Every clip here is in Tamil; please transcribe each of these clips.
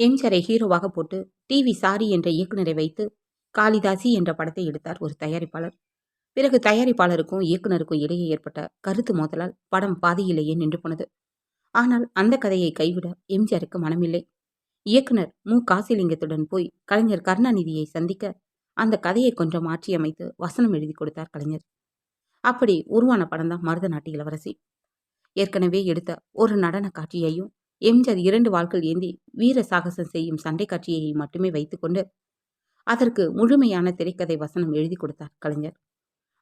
எம்ஜிஆரை ஹீரோவாக போட்டு டிவி சாரி என்ற இயக்குனரை வைத்து காளிதாசி என்ற படத்தை எடுத்தார் ஒரு தயாரிப்பாளர். பிறகு தயாரிப்பாளருக்கும் இயக்குனருக்கும் இடையே ஏற்பட்ட கருத்து மோதலால் படம் பாதியிலேயே நின்று போனது. ஆனால் அந்த கதையை கைவிட எம்ஜிஆருக்கு மனமில்லை. இயக்குனர் மு. காசிலிங்கத்துடன் போய் கலைஞர் கருணாநிதியை சந்திக்க அந்த கதையை கொஞ்சம் மாற்றியமைத்து வசனம் எழுதி கொடுத்தார் கலைஞர். அப்படி உருவான படம் தான் மருதநாட்டு இளவரசி. ஏற்கனவே எடுத்த ஒரு நடன காட்சியையும் எம்ஜிஆர் இரண்டு வாள்கள் ஏந்தி வீர சாகசம் செய்யும் சண்டை காட்சியை மட்டுமே வைத்துக்கொண்டு அதற்கு முழுமையான திரைக்கதை வசனம் எழுதி கொடுத்தார் கலைஞர்.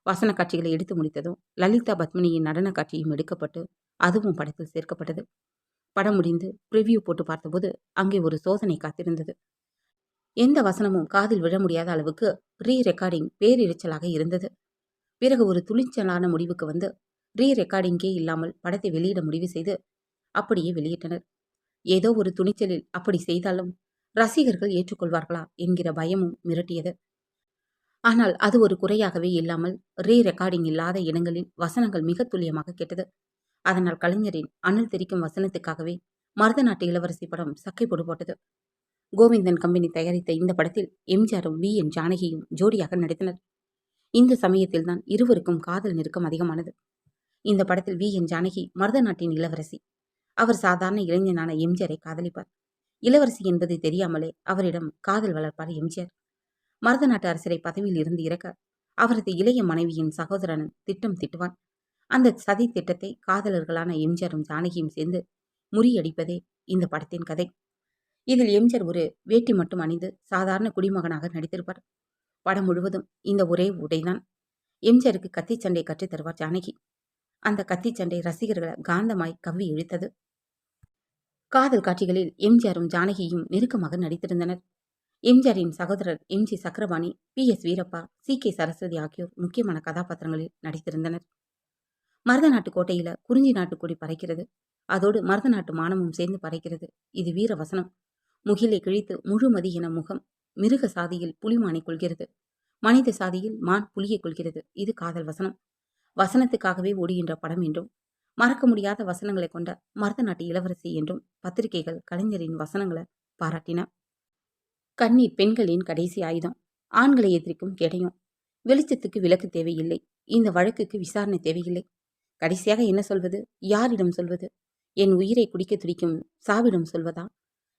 வசன காட்சிகளை எடுத்து முடித்ததும் லலிதா பத்மினியின் நடன காட்சியும் எடுக்கப்பட்டு அதுவும் படத்தில் சேர்க்கப்பட்டது. படம் முடிந்து ப்ரிவியூ போட்டு பார்த்தபோது அங்கே ஒரு சோதனை காத்திருந்தது. எந்த வசனமும் காதில் விழ முடியாத அளவுக்கு ரீ ரெக்கார்டிங் பேரிரைச்சலாக இருந்தது. பிறகு ஒரு துணிச்சலான முடிவுக்கு வந்து ரீ ரெக்கார்டிங்கே இல்லாமல் படத்தை வெளியிட முடிவு செய்து அப்படியே வெளியிட்டனர். ஏதோ ஒரு துணிச்சலில் அப்படி செய்தாலும் ரசிகர்கள் ஏற்றுக்கொள்வார்களா என்கிற பயமும் மிரட்டியது. ஆனால் அது ஒரு குறையாகவே இல்லாமல் ரீ ரெக்கார்டிங் இல்லாத இடங்களில் வசனங்கள் மிக துல்லியமாக கேட்டது. அதனால் கலைஞரின் அனல் தெரிக்கும் வசனத்துக்காகவே மருத நாட்டு இளவரசி படம் சக்கை போடு போட்டது. கோவிந்தன் கம்பெனி தயாரித்த இந்த படத்தில் எம்ஜிஆரும் வி என் ஜானகியும் ஜோடியாக நடித்தனர். இந்த சமயத்தில்தான் இருவருக்கும் காதல் நெருக்கம் அதிகமானது. இந்த படத்தில் வி என் ஜானகி மருத நாட்டின் இளவரசி. அவர் சாதாரண இளைஞனான எம்ஜிஆரை காதலிப்பார். இளவரசி என்பது தெரியாமலே அவரிடம் காதல் வளர்ப்பார் எம்ஜிஆர். மருத நாட்டு அரசரை பதவியில் இருந்து இறக்க அவரது இளைய மனைவியின் சகோதரன் திட்டம் திட்டுவான். அந்த சதி திட்டத்தை காதலர்களான எம்ஜிஆரும் ஜானகியும் சேர்ந்து முறியடிப்பதே இந்த படத்தின் கதை. இதில் எம்ஜிஆர் ஒரு வேட்டி மட்டும் அணிந்து சாதாரண குடிமகனாக நடித்திருப்பார். படம் முழுவதும் இந்த ஒரே உடைதான். எம்ஜிஆருக்கு கத்திச் சண்டை கற்றுத் தருவார் ஜானகி. அந்த கத்தி சண்டை ரசிகர்களை காந்தமாய் கவ்வி இழுத்தது. காதல் காட்சிகளில் எம்ஜிஆரும் ஜானகியும் நெருக்கமாக நடித்திருந்தனர். எம்ஜிஆரின் சகோதரர் M G Chakrapani P S Veerappa C K Saraswathi ஆகியோர் முக்கியமான கதாபாத்திரங்களில் நடித்திருந்தனர். மருத நாட்டு கோட்டையில குறிஞ்சி நாட்டு கொடி பறைக்கிறது. அதோடு மருத நாட்டு மானமும் சேர்ந்து பறைக்கிறது. இது வீர வசனம். முகிலை கிழித்து முழுமதி என முகம் மிருக சாதியில் புலிமானை கொள்கிறது மனித சாதியில் மான் புலியை கொள்கிறது இது காதல் வசனம். வசனத்துக்காகவே ஓடுகின்ற படம் என்றும் மறக்க முடியாத வசனங்களை கொண்ட மருத நாட்டு இளவரசி என்றும் பத்திரிகைகள் கலைஞரின் வசனங்களை பாராட்டின. கண்ணீர் பெண்களின் கடைசி ஆயுதம். ஆண்களை எதிர்க்கும் கேடயம். வெளிச்சத்துக்கு விலக்கு தேவையில்லை. இந்த வழக்குக்கு விசாரணை தேவையில்லை. கடைசியாக என்ன சொல்வது? யாரிடம் சொல்வது? என் உயிரை குடிக்க துடிக்கும் சாவிடம் சொல்வதா?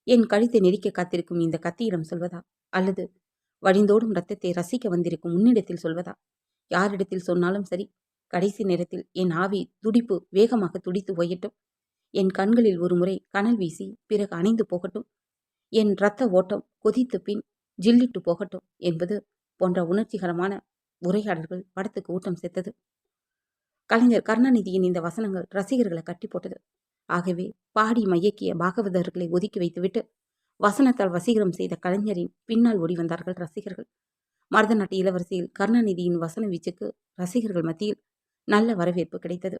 என் கழுத்தை நெரிக்க காத்திருக்கும் இந்த கத்தியிடம் சொல்வதா? அல்லது வழிந்தோடும் ரத்தத்தை ரசிக்க வந்திருக்கும் உன்னிடத்தில் சொல்வதா? யாரிடத்தில் சொன்னாலும் சரி கடைசி நேரத்தில் என் ஆவி துடிப்பு வேகமாக துடித்து ஓயட்டும் என் கண்களில் ஒரு முறை கனல் வீசி பிறகு அணைந்து போகட்டும். என் இரத்த ஓட்டம் கொதித்து பின் ஜில்லிட்டு போகட்டும் என்பது போன்ற உணர்ச்சிகரமான உரையாடல்கள் படத்துக்கு ஊட்டம் சேர்த்தது. கலைஞர் கருணாநிதியின் இந்த வசனங்கள் ரசிகர்களை கட்டி போட்டது. ஆகவே பாடி மையக்கிய பாகவதர்களை ஒதுக்கி வைத்துவிட்டு வசனத்தால் வசீகரம் செய்த கலைஞரின் பின்னால் ஓடி வந்தார்கள் ரசிகர்கள். மருதநாட்டு இளவரசியில் கருணாநிதியின் வசன வீச்சுக்கு ரசிகர்கள் மத்தியில் நல்ல வரவேற்பு கிடைத்தது.